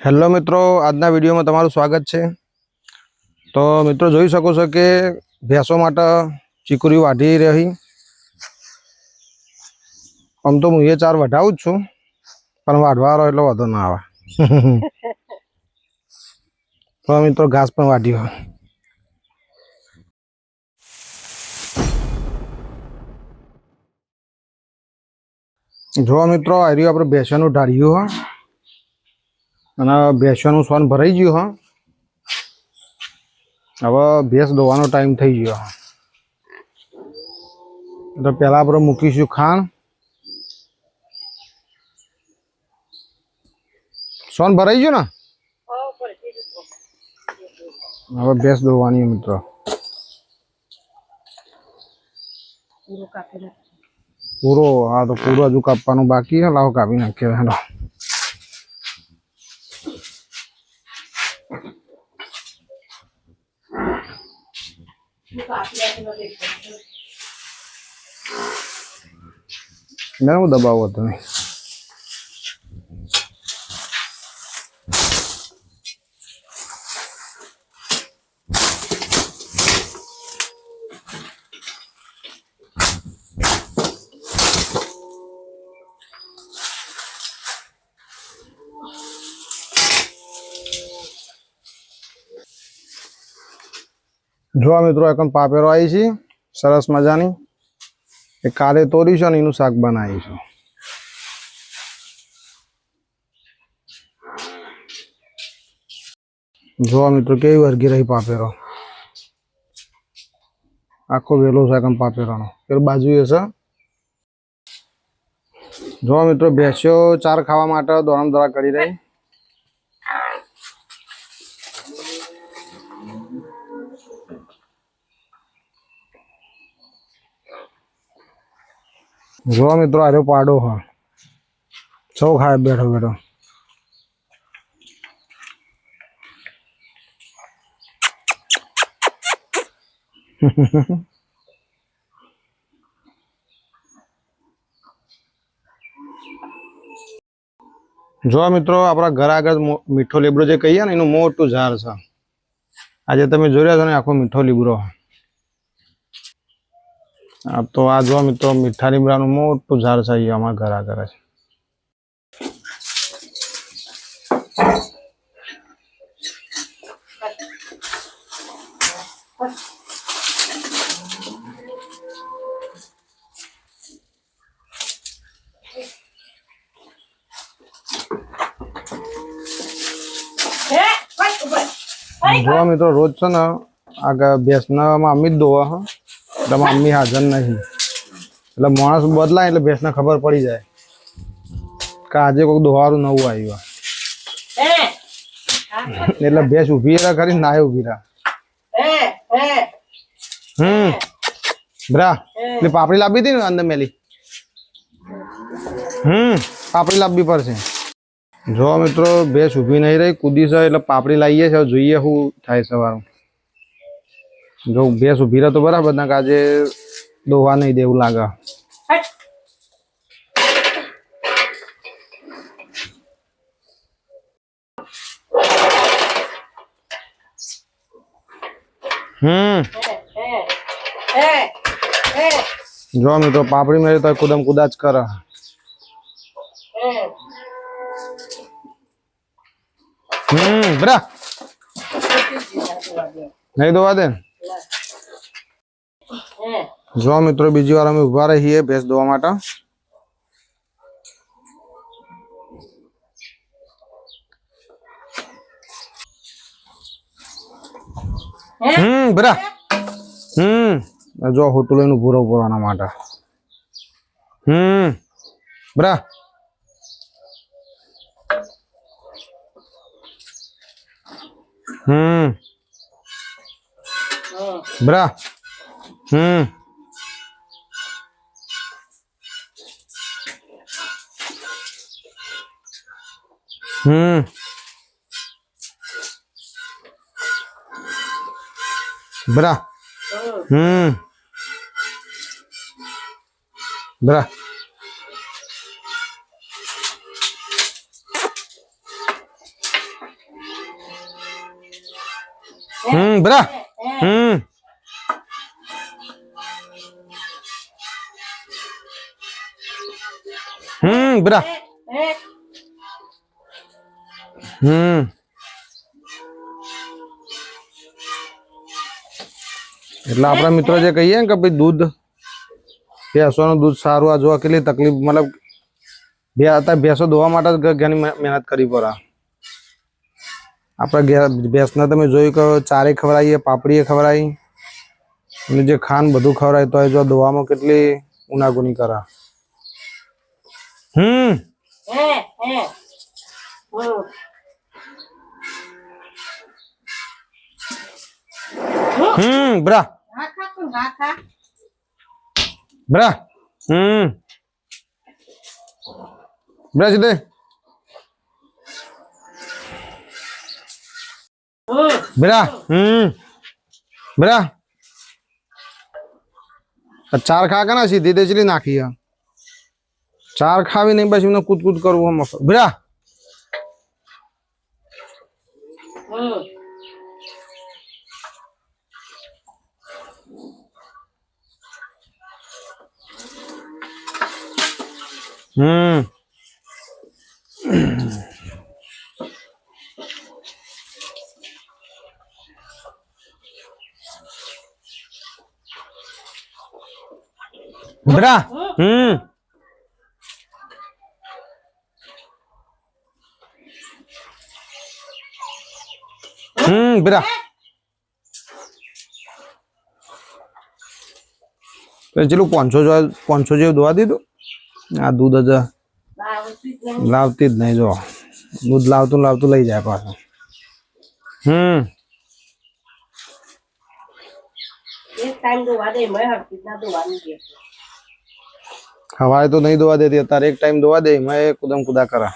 Hello મિત્રો, આજના વિડીયોમાં તમારું સ્વાગત છે. તો મિત્રો જોઈ શકો છો કે ભેંસો માટે ચીકુરી વાઢી રહી. આમ તો હું એ ચાર વઢાવું જ છું, પણ વાઢવાનો એટલો વધુ ના આવે. તો મિત્રો ઘાસ પણ વાઢ્યો જો મિત્રો, આ રહ્યું આપણે ભેંસોનું ઢાળ્યું, હા. અને ભેંસોનું સોન ભરાઈ ગયું હા. હવે ભેંસ દોવાનો ટાઈમ થઈ ગયો હા. એટલે પહેલાં આપણે મૂકીશું ખાણ સોન ભરાઈ ગયું ને? હવે ભેંસ દોવાની મિત્રો. પૂરો હા તો પૂરો હજુ કાપવાનું બાકી લાવો કાપી નાખીએ હેલો મેં હું દબાવો તમે. જો મિત્રો એકમ પાપેરો આવી છે. સરસ મજાની. એ કાલે તોડીશું અને એનું શાક બનાવીશું જોવા મિત્રો, કેવી વર્ગી રહી પાપેરો? આખો વેલો શાક એકમ પાપેરાનો. પેલું બાજુ હશે જોવા મિત્રો ભેંસ્યો ચાર ખાવા માટે દોડમ દોડા કરી રહી. જો મિત્રો આર્યો પાડો હા. સૌ ખાય બેઠો બેઠો. જો મિત્રો, આપણા ઘર આગળ મીઠો લીબડો જે કહીએ ને, એનું મોટું ઝાડ છે. આજે તમે જોઈ રહ્યા છો ને, આખો મીઠો લીબડો તો આ જો મિત્રો મીઠા લીમડાનું મોટું ઝાડ છે અહીંયા અમારા ઘર આગળ છે જો મિત્રો રોજ છે ને આગળ ભેંસના અમિત દોવા હા એટલે મમ્મી હાજર નહીં. એટલે માણસ બદલાય એટલે ભેંસને ખબર પડી જાય કે આજે કોઈક દોહારું નવું આવ્યું એટલે ભેંસ ઊભી રહ્યા ખરી ના ઊભી રહ્યા. હમ. બરા એટલે પાપડી લાવી હતી ને અંદર મેલી? હમ પાપડી લાવવી પડશે જો મિત્રો ભેંસ ઊભી નહીં રહી કૂદી છે એટલે પાપડી લાવીએ છીએ. જોઈએ શું થાય સવારું. જો ભેંસ ઊભી રહે તો બરાબર ના આજે દોવા નહીં દેવું લાગે. હમ. જો મિત્રો પાપડી મેળવી તો કુદમ કુદાચ કરે. હમ બરા. નહીં દોવા દે. જો મિત્રો, બીજી વાર અમે ઊભા રહીએ ભેંસ દોવા માટે. હમ, બરા. હમ, જો હોટલ લઈને રહો પૂરવાના માટે. હમ, બરા. હમ. બરા. હમ. હમ. બ્રા. હમ. બરા. હમ બરા. હમ. હમ, બરા. હમ. એટલે આપણા મિત્રો જે કહીએ ને કે ભાઈ દૂધ, ભેંસોનું દૂધ સારું આ જોવા કેટલી તકલીફ, મતલબ અત્યારે ભેંસો ધોવા માટે ઘણી મહેનત કરી પડે આપણે ઘેર ભેંસને તમે જોયું કે ચારે ખવડાવીએ પાપડીએ ખવડાવી અને જે ખાન બધું ખવડાય તો એ જો ધોવામાં કેટલી ઉનાગુની કરે. હમ. હમ બરા. બરા. હમ. બરા સીધે. બરા હમ. બરા ચાર ખા કે ના સીધી તેચલી નાખી. ચાર ખાવી નહીં બસ એમને કૂદ કૂદ કરવું હમ બરા હમ. બરા હમ. હમ બરા પેલું પાંચસો જો- પાંચસો જેવું દોવા દીધું? આ દૂધ જ લાવતી જ નહીં જો. દૂધ લાવતું લાવતું લઈ જાય પાછું. હમ. એક ટાઈમ ધોવા દે મેં હરતી ના ધોવાની છે तो તો નહીં દોવા દેતી અત્યારે એક ટાઈમ दे મેં કુદમ કુદા કરા.